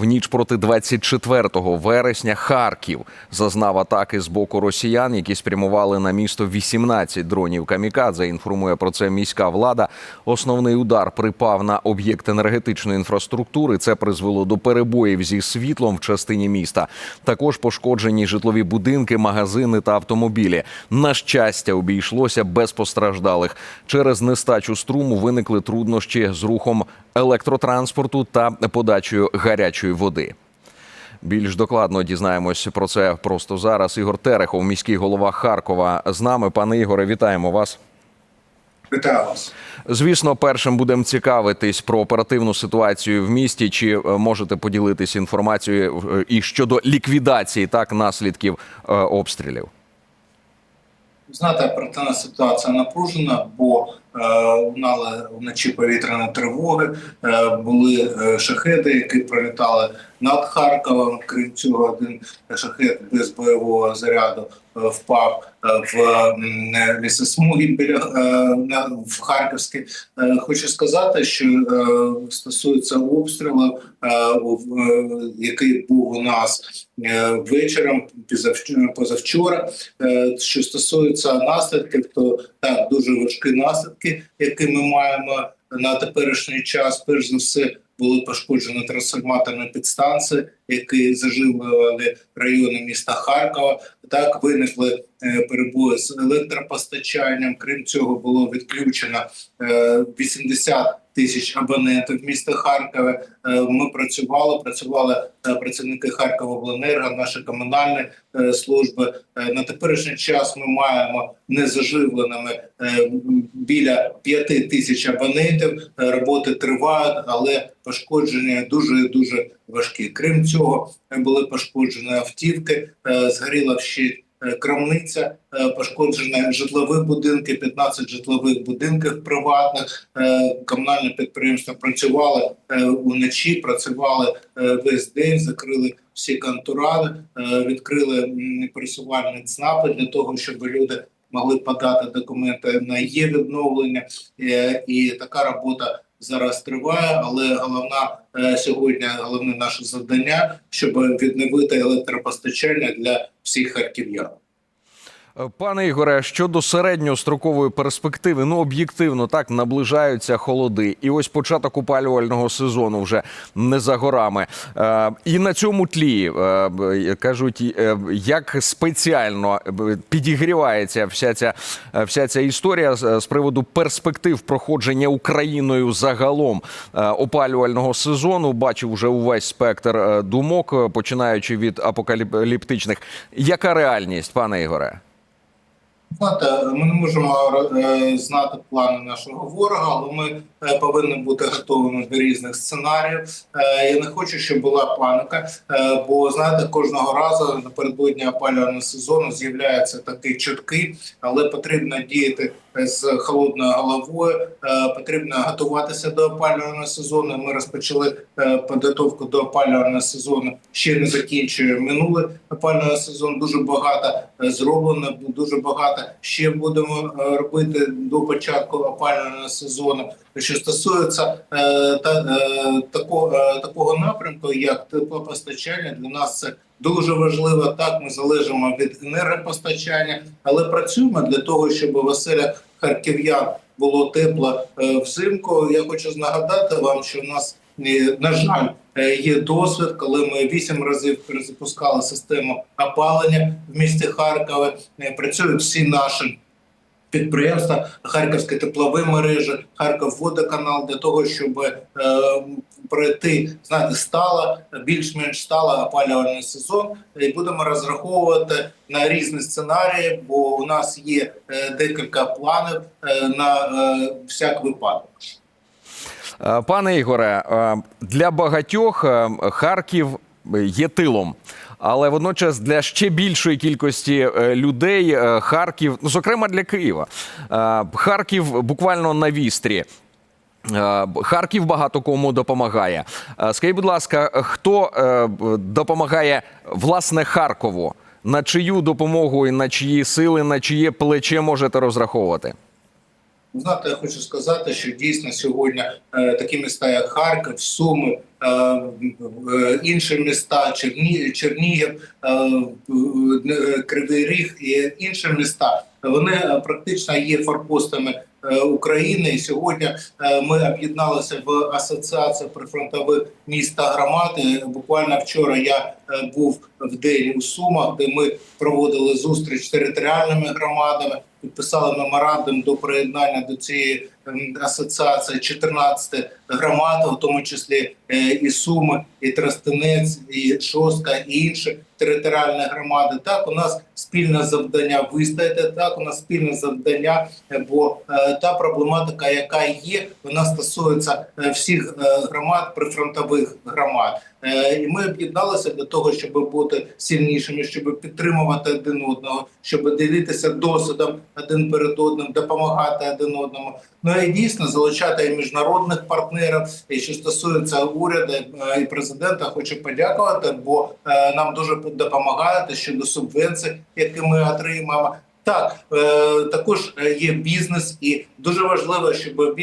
В ніч проти 24 вересня Харків зазнав атаки з боку росіян, які спрямували на місто 18 дронів камікадзе. Інформує про це міська влада. Основний удар припав на об'єкт енергетичної інфраструктури. Це призвело до перебоїв зі світлом в частині міста. Також пошкоджені житлові будинки, магазини та автомобілі. На щастя, обійшлося без постраждалих. Через нестачу струму виникли труднощі з рухом електротранспорту та подачею гарячої води. Більш докладно дізнаємось про це просто зараз. Ігор Терехов, міський голова Харкова, з нами. Пане Ігоре, вітаємо вас. Вітаю вас. Звісно, першим будемо цікавитись про оперативну ситуацію в місті. Чи е, можете поділитись інформацією е, і щодо ліквідації так наслідків е, обстрілів? Знаєте, оперативна ситуація напружена, бо лунали вночі повітряні тривоги, е, були е, шахеди, які прилітали над Харковом. Крім цього, один шахет без бойового заряду е, впав е, в м, лісосмуги біля е, в Харківській. Хочу сказати, що стосується обстрілу, який був у нас вечором позавч- позавчора. Що стосується наслідків, то так дуже важкі наслідки, які ми маємо на теперішній час. Перш за все були пошкоджені трансформаторні підстанції, які заживлювали райони міста Харкова. Так виникли е, перебої з електропостачанням. Крім цього, було відключено е, 80 тисяч абонентів міста Харкова. Е, Ми працювали, працювали е, працівники Харкова-Обленерго, наші комунальні е, служби. На теперішній час ми маємо незаживленими біля 5 тисяч абонентів. Роботи тривають, але пошкодження дуже дуже важкі. Крім цього, були пошкоджені автівки, згоріла вщент е, крамниця, е, пошкоджені житлові будинки, 15 житлових будинків приватних. Е, Комунальне підприємство працювало е, уночі, працювали е, весь день, закрили всі контуради, е, відкрили пересувальні ЦНАПи для того, щоб люди могли подати документи на є відновлення, Е, і така робота зараз триває. Але головна е, сьогодні головне наше завдання, щоб відновити електропостачання для всіх харків'ян. Пане Ігоре, щодо середньострокової перспективи, ну об'єктивно так наближаються холоди, і ось початок опалювального сезону вже не за горами. Е, і на цьому тлі е, кажуть, е, як спеціально е, підігрівається вся ця е, вся ця історія з, з приводу перспектив проходження Україною загалом е, опалювального сезону. Бачив вже увесь спектр е, думок, починаючи від апокаліптичних. Яка реальність, пане Ігоре? Знаєте, ми не можемо е, знати плани нашого ворога, але ми е, повинні бути готовими до різних сценаріїв. Е, Я не хочу, щоб була паніка, бо знаєте, кожного разу напередодні опалювального сезону з'являються такі чутки, але потрібно діяти з холодною головою. Потрібно готуватися до опалювального сезону. Ми розпочали підготовку до опалювального сезону. Ще не закінчує минулий опалювальний сезон. Дуже багато зроблено, дуже багато ще будемо е, робити до початку опалювального сезону. Що стосується е, та, е, такого, е, такого напрямку, як теплопостачання, для нас це дуже важливо. Так, ми залежимо від енергопостачання, але працюємо для того, щоб в оселях харків'ян було тепло е, взимку. Я хочу нагадати вам, що в нас е, на жаль. Е, Є досвід, коли ми вісім разів перезапускали систему опалення в місті Харкові. Е, Працюють всі наші підприємства, Харківські теплові мережі, Харківводоканал для того, щоб е, пройти знаєте, стало більш-менш стало опалювальний сезон. І будемо розраховувати на різні сценарії, бо у нас є е, декілька планів на всяк випадок. Е, Пане Ігоре, е, для багатьох е, Харків є тилом. Але водночас для ще більшої кількості людей Харків, ну зокрема для Києва, Харків буквально на вістрі. Харків багато кому допомагає. Скажіть, будь ласка, хто допомагає власне Харкову? На чию допомогу і на чиї сили, на чиє плече можете розраховувати? Знаєте, я хочу сказати, що дійсно сьогодні е, такі міста, як Харків, Суми, е, е, інші міста, Черні, Чернігів, е, е, Кривий Ріг і інші міста, вони е, практично є форпостами України. І сьогодні е, ми об'єдналися в асоціацію прифронтових міст та громад. Буквально вчора я е, був в день у Сумах, де ми проводили зустріч з територіальними громадами, підписали меморандум до приєднання до цієї ем, асоціації 14 громад, в тому числі е, і Суми, і Тростянець, і Шостка, і інші територіальні громади. Так, у нас спільне завдання вистояти. Так, у нас спільне завдання, е, бо е, та проблематика, яка є, вона стосується е, всіх громад, прифронтових громад. Е, І ми об'єдналися для того, щоб бути сильнішими, щоб підтримувати один одного, щоб ділитися досвідом один перед одним, допомагати один одному. Ну і дійсно залучати і міжнародних партнерів. І що стосується уряду е, і президента, хочу подякувати, бо е, нам дуже допомагають щодо субвенцій, які ми отримаємо. Так, е, також е, є бізнес, і дуже важливо, щоб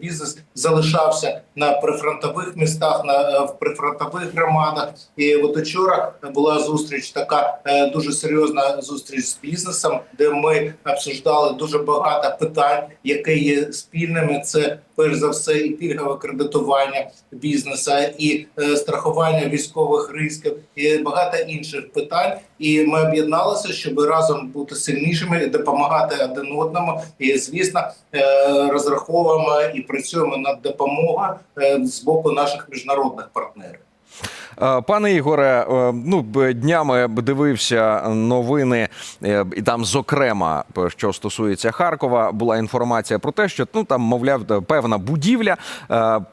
бізнес залишався на прифронтових містах, на е, в прифронтових громадах. І от учора була зустріч, така дуже серйозна зустріч з бізнесом, де ми обсуждали дуже багато питань, які є спільними. Це перш за все і пільгове кредитування бізнесу, і е, страхування військових ризиків, і багато інших питань. І ми об'єдналися, щоб разом бути сильнішими, допомагати один одному. І звісно, е, розраховуємо і працюємо над допомогою е, з боку наших міжнародних партнерів. Е, Пане Ігоре, е, ну днями дивився новини, е, і там, зокрема, що стосується Харкова, була інформація про те, що ну там, мовляв, певна будівля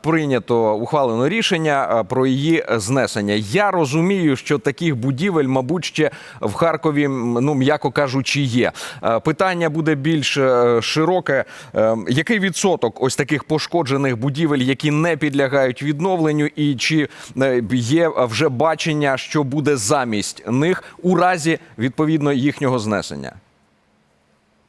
прийнято ухвалено рішення про її знесення. Я розумію, що таких будівель, мабуть, ще в Харкові, ну м'яко кажучи, є. Питання буде більш широке. Який відсоток ось таких пошкоджених будівель, які не підлягають відновленню, і чи е, є вже бачення, що буде замість них у разі відповідно їхнього знесення?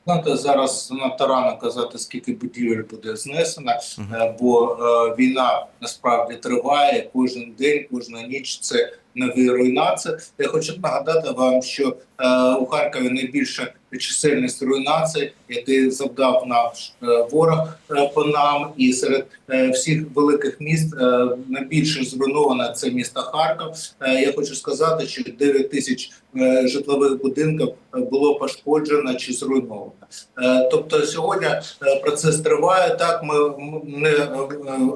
Знаєте, зараз надто рано казати, скільки будівель буде знесено, е, бо е, війна насправді триває кожен день, кожна ніч це нові руйнації. Я хочу нагадати вам, що е, у Харкові найбільша чисельність руйнацій, який завдав наш е, ворог е, по нам, і серед е, всіх великих міст е, найбільше зруйновано це місто Харків. Е, Я хочу сказати, що 9 тисяч е, житлових будинків е, було пошкоджено чи зруйновано. Е, Тобто сьогодні е, процес триває. Так ми не е,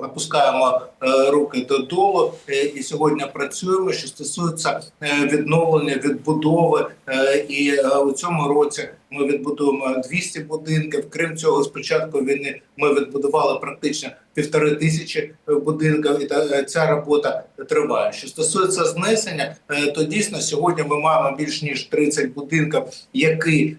опускаємо е, руки додолу е, і сьогодні працюємо. Що стосується е, відновлення, відбудови, е, і е, у цьому році ми відбудуємо 200 будинків. Крім цього, з початку війни ми відбудували практично півтори тисячі е, будинків, і та е, ця робота триває. Що стосується знесення, е, то дійсно сьогодні ми маємо більш ніж 30 будинків, які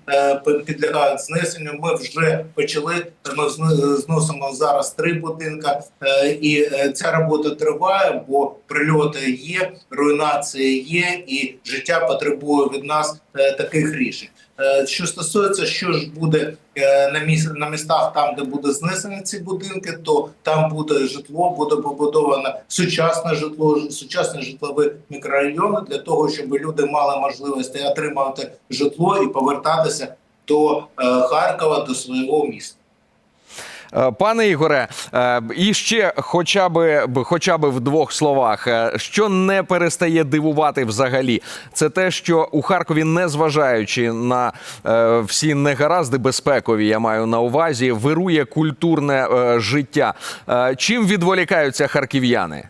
підлягають знесенню. Ми вже почали. Ми зносимо зараз три будинка, е, і ця робота триває, бо прильоти є, руйнації є, і життя потребує від нас таких рішень. Е, Що стосується, що ж буде е, на міс... на містах, там де буде знесені ці будинки, то там буде житло, буде побудовано сучасне житло, сучасні житлові мікрорайони для того, щоб люди мали можливість отримувати житло і повертатися до е, Харкова, до свого міста. Е, Пане Ігоре, е, і ще хоча б- хоча би в двох словах, е, що не перестає дивувати взагалі, це те, що у Харкові, незважаючи на всі негаразди безпекові, я маю на увазі, вирує культурне життя. Чим відволікаються харків'яни?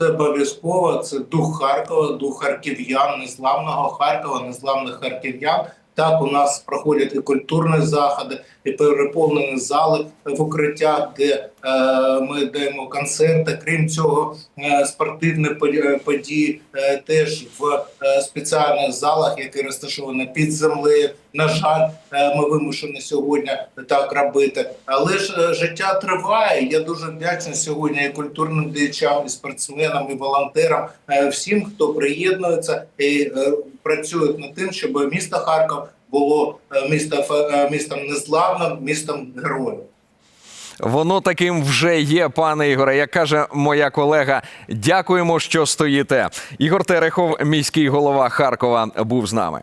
Це обов'язково це дух Харкова, дух харків'ян, незламного Харкова, незламних харків'ян. Так, у нас проходять і культурні заходи, і переповнені зали в укриттях, де е, ми даємо концерти. Крім цього, е, спортивні події- е, е, теж в е, спеціальних залах, які розташовані під землею. На жаль, е, ми вимушені сьогодні так робити. Але ж е, життя триває. Я дуже вдячний сьогодні і культурним діячам, і спортсменам, і волонтерам, е, всім, хто приєднується і е, працюють над тим, щоб місто Харків було містом, місто е, містом незламним, містом героїв. Воно таким вже є, пане Ігоре. Як каже моя колега, дякуємо, що стоїте. Ігор Терехов, міський голова Харкова, був з нами.